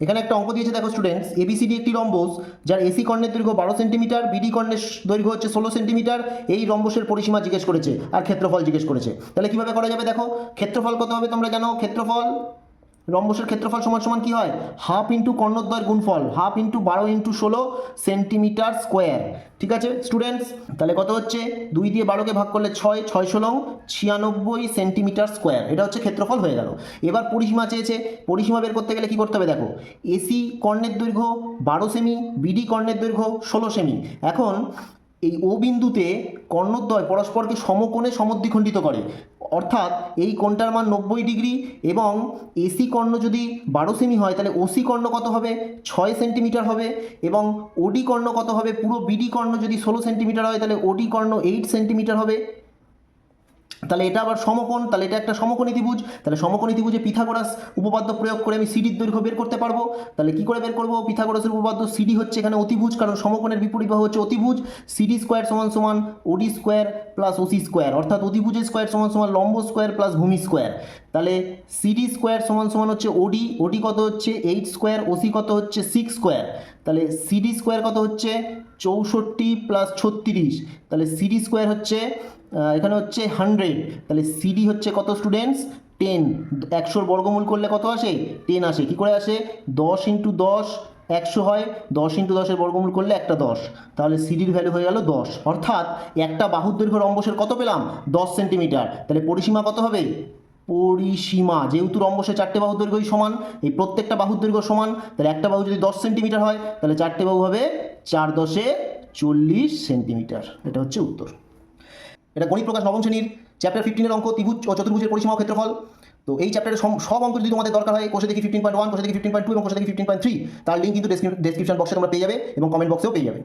এখানে একটা অঙ্ক দিয়েছে, দেখো স্টুডেন্টস এবিসিডি একটি রম্বস, যার এসি কর্ণের দৈর্ঘ্য বারো সেন্টিমিটার বিডি কর্ণের দৈর্ঘ্য হচ্ছে ষোলো সেন্টিমিটার, এই রম্বসের পরিসীমা জিজ্ঞেস করেছে আর ক্ষেত্রফল জিজ্ঞেস করেছে। তাহলে কীভাবে করা যাবে দেখো? ক্ষেত্রফল কত হবে তোমরা জানো? ক্ষেত্রফল রম্বসের ক্ষেত্রফল সমান সমান কি হয়? হাফ ইন্টু কর্ণদ্বয়ের গুণফল হাফ ইন্টু বারো ইন্টু ষোলো সেন্টিমিটার স্কোয়ার ঠিক আছে? স্টুডেন্টস তাহলে কত হচ্ছে? দুই দিয়ে বারোকে ভাগ করলে ছয় ছয় ষোলো, ছিয়ানব্বই সেন্টিমিটার স্কোয়ার এটা হচ্ছে ক্ষেত্রফল হয়ে গেল। এবার পরিসীমা চেয়েছে। পরিসীমা বের করতে গেলে কি করতে হবে দেখো? এসি কর্ণের দৈর্ঘ্য বারো সেমি বিডি কর্ণের দৈর্ঘ্য ষোলো সেমি এখন এই ও বিন্দুতে কর্ণদ্বয় পরস্পরকে সমকোণে সমদ্বিখণ্ডিত করে। অর্থাৎ এই কোণটার মান নব্বই ডিগ্রি এবং এসি কর্ণ যদি বারো সেমি হয়, তাহলে ওসি কর্ণ কত হবে? ছয় সেন্টিমিটার হবে এবং ওডি কর্ণ কত হবে? পুরো বিডি কর্ণ যদি ষোলো সেন্টিমিটার হয়, তাহলে ওডি কর্ণ এইট সেন্টিমিটার হবে। তাহলে এটা আবার সমকোণ, তাহলে এটা একটা সমকোণী ত্রিভুজ, তাহলে সমকোণী ত্রিভুজে পিথাগোরাস উপপাদ্য প্রয়োগ করে আমি সিডির দৈর্ঘ্য বের করতে পারব। তাহলে কি করে বের করব? পিথাগোরাসের উপপাদ্য সিডি হচ্ছে এখানে অতিভুজ, কারণ সমকোণের বিপরীত বাহু হচ্ছে অতিভুজ। সিডি স্কোয়ার সমান সমান ওডি স্কোয়ার প্লাস ওসি স্কোয়ার অর্থাৎ অতিভুজের স্কোয়ার সমান সমান লম্ব স্কোয়ার প্লাস ভূমি স্কোয়ার তাহলে সিডি স্কোয়ার সমান সমান হচ্ছে ওডি ওডি কত হচ্ছে এইট স্কোয়ার ওসি কত হচ্ছে সিক্স স্কোয়ার তাহলে সিডি স্কোয়ার কত হচ্ছে? চৌষট্টি প্লাস ছত্রিশ। তাহলে সিডি স্কোয়ার হচ্ছে এখানে হচ্ছে হান্ড্রেড তাহলে সিডি হচ্ছে কত স্টুডেন্টস টেন একশোর বর্গমূল করলে কত আসে? টেন আসে। কি করে আসে? দশ ইন্টু দশ, একশো হয়। দশ ইন্টু দশের বর্গমূল করলে একটা দশ। তাহলে সিডির ভ্যালু হয়ে গেল দশ। অর্থাৎ একটা বাহুর দৈর্ঘ্য রম্বসের কত পেলাম? দশ সেন্টিমিটার তাহলে পরিসীমা কত হবে? পরিসীমা, যেহেতু রম্বসের চারটে বাহুর দৈর্ঘ্যই সমান, এই প্রত্যেকটা বাহুর দৈর্ঘ্য সমান, তাহলে একটা বাহু যদি দশ সেন্টিমিটার হয়, তাহলে চারটে বাহু হবে চার দশে চল্লিশ সেন্টিমিটার। এটা হচ্ছে উত্তর। এটা গণিত প্রকাশ নবম শ্রেণির চ্যাপ্টার ফিফটিনের অঙ্ক, ত্রিভুজ ও চতুর্ভুজের পরিসীমা ও ক্ষেত্রফল। তো এই চ্যাপ্টারের সব সব অঙ্ক যদি তোমাদের দরকার হয়, কোষে দেখি ফিফটিন পয়েন্ট ওয়ান কোষে দেখি ফিফটিন পয়েন্ট টু এবং কোষে দেখি ফিফটিন পয়েন্ট থ্রি তার লিঙ্ক কিন্তু ডেসক্রিপশন বক্সে তোমরা পেয়ে যাবে এবং কমেন্ট বক্সেও পেয়ে যাবে।